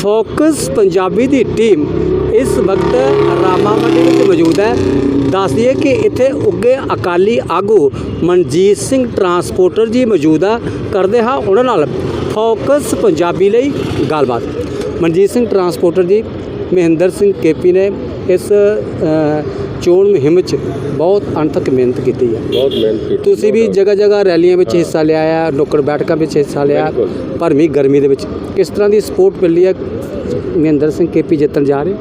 Focus Punjabi ਦੀ team ਇਸ ਵਕਤ ਰਾਮਾ ਵਿੱਚ ਮੌਜੂਦ ਹੈ। ਦੱਸਦੀਏ ਕਿ ਇੱਥੇ ਉੱਗੇ ਅਕਾਲੀ ਆਗੂ ਮਨਜੀਤ ਸਿੰਘ ਟਰਾਂਸਪੋਰਟਰ ਜੀ ਮੌਜੂਦ ਆ। ਕਰਦੇ ਹਾਂ ਉਹਨਾਂ ਨਾਲ ਫੋਕਸ ਪੰਜਾਬੀ ਲਈ ਗੱਲਬਾਤ। ਮਨਜੀਤ ਸਿੰਘ ਟਰਾਂਸਪੋਰਟਰ ਜੀ, ਮਹਿੰਦਰ ਸਿੰਘ ਕੇਪੀ ਨੇ ਇਸ ਚੋਣ ਮੁਹਿੰਮ 'ਚ ਬਹੁਤ ਅਣਥੱਕ ਮਿਹਨਤ ਕੀਤੀ ਹੈ ਬਹੁਤ ਮਿਹਨਤ ਕੀਤੀ ਤੁਸੀਂ ਵੀ ਜਗ੍ਹਾ ਜਗ੍ਹਾ ਰੈਲੀਆਂ ਵਿੱਚ ਹਿੱਸਾ ਲਿਆ ਆ ਨੁੱਕੜ ਬੈਠਕਾਂ ਵਿੱਚ ਹਿੱਸਾ ਲਿਆ। ਭਰਵੀਂ ਗਰਮੀ ਦੇ ਵਿੱਚ। ਕਿਸ ਤਰ੍ਹਾਂ ਦੀ ਸਪੋਰਟ ਮਿਲੀ ਹੈ ਮਹਿੰਦਰ ਸਿੰਘ ਕੇਪੀ ਜਿੱਤਣ ਜਾ ਰਹੇ?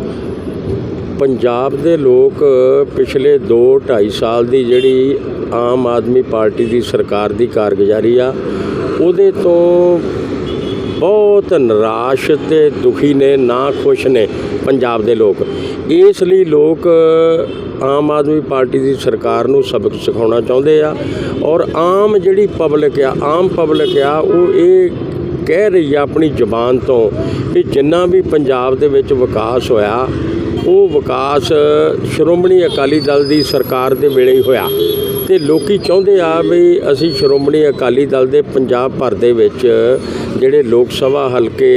ਪੰਜਾਬ ਦੇ ਲੋਕ ਪਿਛਲੇ 2 2.5 ਸਾਲ ਦੀ ਜਿਹੜੀ ਆਮ ਆਦਮੀ ਪਾਰਟੀ ਦੀ ਸਰਕਾਰ ਦੀ ਕਾਰਗੁਜ਼ਾਰੀ ਆ ਉਹਦੇ ਤੋਂ ਬਹੁਤ ਨਿਰਾਸ਼ ਤੇ ਦੁਖੀ ਨੇ, ਨਾ ਖੁਸ਼ ਨੇ ਪੰਜਾਬ ਦੇ ਲੋਕ। ਇਸ ਲਈ ਲੋਕ ਆਮ ਆਦਮੀ ਪਾਰਟੀ ਦੀ ਸਰਕਾਰ ਨੂੰ ਸਬਕ ਸਿਖਾਉਣਾ ਚਾਹੁੰਦੇ ਆ ਔਰ ਆਮ ਜਿਹੜੀ ਪਬਲਿਕ ਆ, ਆਮ ਪਬਲਿਕ ਆ, ਉਹ ਇਹ ਕਹਿ ਰਹੀ ਆ ਆਪਣੀ ਜ਼ੁਬਾਨ ਤੋਂ ਕਿ ਜਿੰਨਾ ਵੀ ਪੰਜਾਬ ਦੇ ਵਿੱਚ ਵਿਕਾਸ ਹੋਇਆ, ਉਹ ਵਿਕਾਸ ਸ਼੍ਰੋਮਣੀ ਅਕਾਲੀ ਦਲ ਦੀ ਸਰਕਾਰ ਦੇ ਵੇਲੇ ਹੀ ਹੋਇਆ। ਤੇ ਲੋਕੀ ਚਾਹੁੰਦੇ ਆ ਵੀ ਅਸੀਂ ਸ਼੍ਰੋਮਣੀ ਅਕਾਲੀ ਦਲ ਦੇ ਪੰਜਾਬ ਭਰ ਦੇ ਵਿੱਚ ਜਿਹੜੇ ਲੋਕ ਸਭਾ ਹਲਕੇ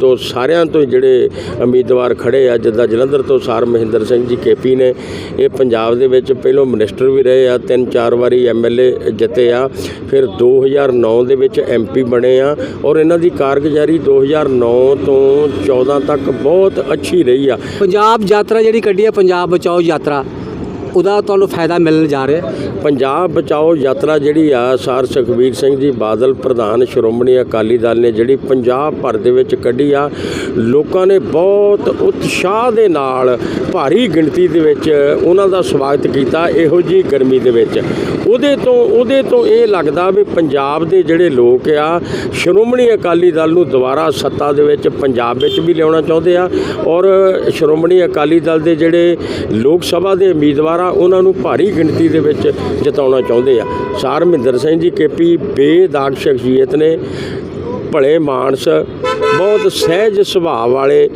ਤੋਂ ਸਾਰਿਆਂ ਤੋਂ ਜਿਹੜੇ ਉਮੀਦਵਾਰ ਖੜੇ ਆ, ਜਿੱਦਾਂ ਜਲੰਧਰ ਤੋਂ ਸਾਰ ਮਹਿੰਦਰ ਸਿੰਘ ਜੀ ਕੇਪੀ ਨੇ, ਇਹ ਪੰਜਾਬ ਦੇ ਵਿੱਚ ਪਹਿਲੋਂ ਮਿਨਿਸਟਰ ਵੀ ਰਹੇ ਆ, ਤਿੰਨ ਚਾਰ ਵਾਰੀ ਐਮਐਲਏ ਜਿੱਤੇ ਆ, ਫਿਰ 2009 ਦੇ ਵਿੱਚ ਐਮਪੀ ਬਣੇ ਆ ਔਰ ਇਹਨਾਂ ਦੀ ਕਾਰਗੁਜ਼ਾਰੀ 2009 ਤੋਂ 14 ਤੱਕ ਬਹੁਤ ਅੱਛੀ ਰਹੀ ਆ। ਪੰਜਾਬ ਯਾਤਰਾ ਜਿਹੜੀ ਕੱਢੀ ਆ, ਪੰਜਾਬ ਬਚਾਓ ਯਾਤਰਾ। ਉਹਦਾ ਤੁਹਾਨੂੰ ਫਾਇਦਾ ਮਿਲਣ ਜਾ ਰਿਹਾ। ਪੰਜਾਬ ਬਚਾਓ ਯਾਤਰਾ ਜਿਹੜੀ ਆ, ਸਰ ਸੁਖਬੀਰ ਸਿੰਘ ਜੀ ਬਾਦਲ ਪ੍ਰਧਾਨ ਸ਼੍ਰੋਮਣੀ ਅਕਾਲੀ ਦਲ ਨੇ ਜਿਹੜੀ ਪੰਜਾਬ ਭਰ ਦੇ ਵਿੱਚ ਕੱਢੀ ਆ, ਲੋਕਾਂ ਨੇ ਬਹੁਤ ਉਤਸ਼ਾਹ ਦੇ ਨਾਲ ਭਾਰੀ ਗਿਣਤੀ ਦੇ ਵਿੱਚ ਉਹਨਾਂ ਦਾ ਸਵਾਗਤ ਕੀਤਾ ਇਹੋ ਜੀ ਗਰਮੀ ਦੇ ਵਿੱਚ। ਉਹਦੇ ਤੋਂ ਉਹਦੇ ਤੋਂ ਇਹ ਲੱਗਦਾ ਵੀ ਪੰਜਾਬ ਦੇ ਜਿਹੜੇ ਲੋਕ ਆ, ਸ਼੍ਰੋਮਣੀ ਅਕਾਲੀ ਦਲ ਨੂੰ ਦੁਬਾਰਾ ਸੱਤਾ ਦੇ ਵਿੱਚ ਪੰਜਾਬ ਵਿੱਚ ਵੀ ਲਿਆਉਣਾ ਚਾਹੁੰਦੇ ਆ ਔਰ ਸ਼੍ਰੋਮਣੀ ਅਕਾਲੀ ਦਲ ਦੇ ਜਿਹੜੇ ਲੋਕ ਸਭਾ ਦੇ ਉਮੀਦਵਾਰ ਆ ਉਹਨਾਂ ਨੂੰ ਭਾਰੀ ਗਿਣਤੀ ਦੇ ਵਿੱਚ ਜਿਤਾਉਣਾ ਚਾਹੁੰਦੇ ਆ। ਸਾਰ ਮਹਿੰਦਰ ਸਿੰਘ ਜੀ ਕੇਪੀ ਬੇਦਾਗ ਸ਼ਖਸੀਅਤ ਨੇ ਭਲੇ ਮਾਨਸ, ਬਹੁਤ ਸਹਿਜ ਸੁਭਾਅ ਵਾਲੇ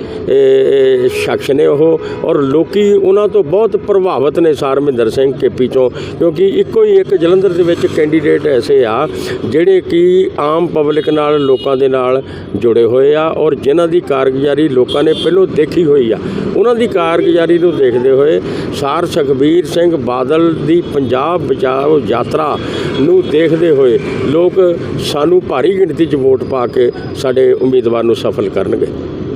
ਸ਼ਖਸ ਨੇ ਉਹ। ਔਰ ਲੋਕੀ ਉਹਨਾਂ ਤੋਂ ਬਹੁਤ ਪ੍ਰਭਾਵਿਤ ਨੇ ਸਾਰ ਮਹਿੰਦਰ ਸਿੰਘ ਕੇਪੀ ਚੋਂ, ਕਿਉਂਕਿ ਇੱਕੋ ਹੀ ਇੱਕ ਜਲੰਧਰ ਦੇ ਵਿੱਚ ਕੈਂਡੀਡੇਟ ਐਸੇ ਆ, ਜਿਹੜੇ ਕਿ ਆਮ ਪਬਲਿਕ ਨਾਲ, ਲੋਕਾਂ ਦੇ ਨਾਲ ਜੁੜੇ ਹੋਏ ਆ। ਔਰ ਜਿਨ੍ਹਾਂ ਦੀ ਕਾਰਗੁਜ਼ਾਰੀ ਲੋਕਾਂ ਨੇ ਪਹਿਲਾਂ ਦੇਖੀ ਹੋਈ ਆ, ਉਹਨਾਂ ਦੀ ਕਾਰਗੁਜ਼ਾਰੀ ਨੂੰ ਦੇਖਦੇ ਹੋਏ ਸਾਰ ਸੁਖਬੀਰ ਸਿੰਘ ਬਾਦਲ ਦੀ ਪੰਜਾਬ ਬਚਾਓ ਯਾਤਰਾ ਨੂੰ ਦੇਖਦੇ ਹੋਏ ਲੋਕ ਸਾਨੂੰ ਭਾਰੀ ਗਿਣਤੀ 'ਚ ਵੋਟ ਪਾ ਕੇ ਸਾਡੇ ਉਮੀਦਵਾਰ ਨੂੰ ਸਫਲ ਕਰਨਗੇ।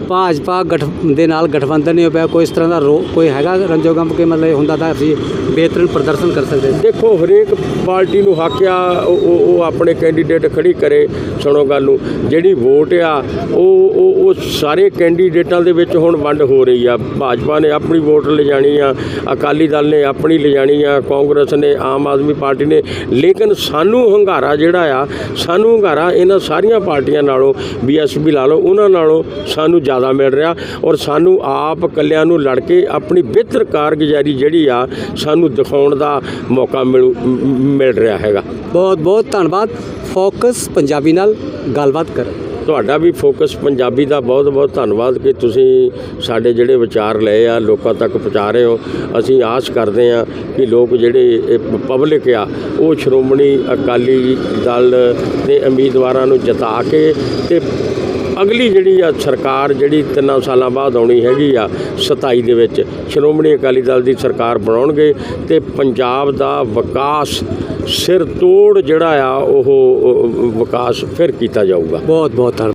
ਭਾਜਪਾ ਗਠ, ਦੇ ਨਾਲ ਗਠਬੰਧਨ ਨਹੀਂ ਹੋ ਪਿਆ। ਕੋਈ ਇਸ ਤਰ੍ਹਾਂ ਦਾ ਰੋ, ਕੋਈ ਹੈਗਾ ਰੰਜੋਗੰਪ ਕੇ ਮਤਲਬ ਇਹ ਹੁੰਦਾ ਤਾਂ ਅਸੀਂ ਬਿਹਤਰੀਨ ਪ੍ਰਦਰਸ਼ਨ ਕਰ ਸਕਦੇ ਸੀ। ਦੇਖੋ, ਹਰੇਕ ਪਾਰਟੀ ਨੂੰ ਹੱਕ ਆ, ਉਹ, ਉਹ- ਉਹ ਆਪਣੇ ਕੈਂਡੀਡੇਟ ਖੜੀ ਕਰੇ, ਸੁਣੋ ਗੱਲ ਨੂੰ। ਜਿਹੜੀ ਵੋਟ ਆ, ਉਹ ਉਹ ਉਹ ਸਾਰੇ ਕੈਂਡੀਡੇਟਾਂ ਦੇ ਵਿੱਚ ਹੁਣ ਵੰਡ ਹੋ ਰਹੀ ਆ। ਭਾਜਪਾ ਨੇ ਆਪਣੀ ਵੋਟ ਲਿਜਾਣੀ ਆ, ਅਕਾਲੀ ਦਲ ਨੇ ਆਪਣੀ ਲਿਜਾਣੀ ਆ, ਕਾਂਗਰਸ ਨੇ, ਆਮ ਆਦਮੀ ਪਾਰਟੀ ਨੇ। ਲੇਕਿਨ ਸਾਨੂੰ ਹੰਗਾਰਾ ਜਿਹੜਾ ਆ, ਸਾਨੂੰ ਹੰਗਾਰਾ ਇਹਨਾਂ ਸਾਰੀਆਂ ਪਾਰਟੀਆਂ ਨਾਲੋਂ ਬੀਐਸਪੀ ਲਾ ਲਓ, ਉਹਨਾਂ ਨਾਲੋਂ ਸਾਨੂੰ ਜ਼ਿਆਦਾ ਮਿਲ ਰਿਹਾ ਔਰ ਸਾਨੂੰ ਆਪ ਕੱਲਿਆਂ ਨੂੰ ਲੜ ਕੇ ਆਪਣੀ ਬਿਹਤਰ ਕਾਰਗੁਜ਼ਾਰੀ ਜਿਹੜੀ ਆ ਸਾਨੂੰ ਦਿਖਾਉਣ ਦਾ ਮੌਕਾ ਮਿਲੂ ਰਿਹਾ ਹੈਗਾ। ਬਹੁਤ ਬਹੁਤ ਧੰਨਵਾਦ। ਫੋਕਸ ਪੰਜਾਬੀ ਨਾਲ ਗੱਲਬਾਤ ਕਰ ਤੁਹਾਡਾ ਵੀ ਫੋਕਸ ਪੰਜਾਬੀ ਦਾ ਬਹੁਤ ਬਹੁਤ ਧੰਨਵਾਦ ਕਿ ਤੁਸੀਂ ਸਾਡੇ ਜਿਹੜੇ ਵਿਚਾਰ ਲਏ ਆ ਲੋਕਾਂ ਤੱਕ ਪਹੁੰਚਾ ਰਹੇ ਹੋ। ਅਸੀਂ ਆਸ ਕਰਦੇ ਆ ਕਿ ਲੋਕ ਜਿਹੜੇ ਪਬਲਿਕ ਆ ਉਹ ਸ਼੍ਰੋਮਣੀ ਅਕਾਲੀ ਦਲ ਦੇ ਉਮੀਦਵਾਰਾਂ ਨੂੰ ਜਿਤਾ ਕੇ ਤੇ ਅਗਲੀ ਜਿਹੜੀ ਆ ਸਰਕਾਰ ਜਿਹੜੀ ਤਿੰਨਾਂ ਸਾਲਾਂ ਬਾਅਦ ਆਉਣੀ ਹੈਗੀ ਆ 27 ਦੇ ਵਿੱਚ, ਸ਼੍ਰੋਮਣੀ ਅਕਾਲੀ ਦਲ ਦੀ ਸਰਕਾਰ ਬਣਾਉਣਗੇ ਤੇ ਪੰਜਾਬ ਦਾ ਵਿਕਾਸ ਸਿਰ ਤੋੜ ਜਿਹੜਾ ਆ, ਉਹ ਉਹ, ਵਿਕਾਸ ਫਿਰ ਕੀਤਾ ਜਾਊਗਾ। ਬਹੁਤ ਬਹੁਤ ਧੰਨਵਾਦ।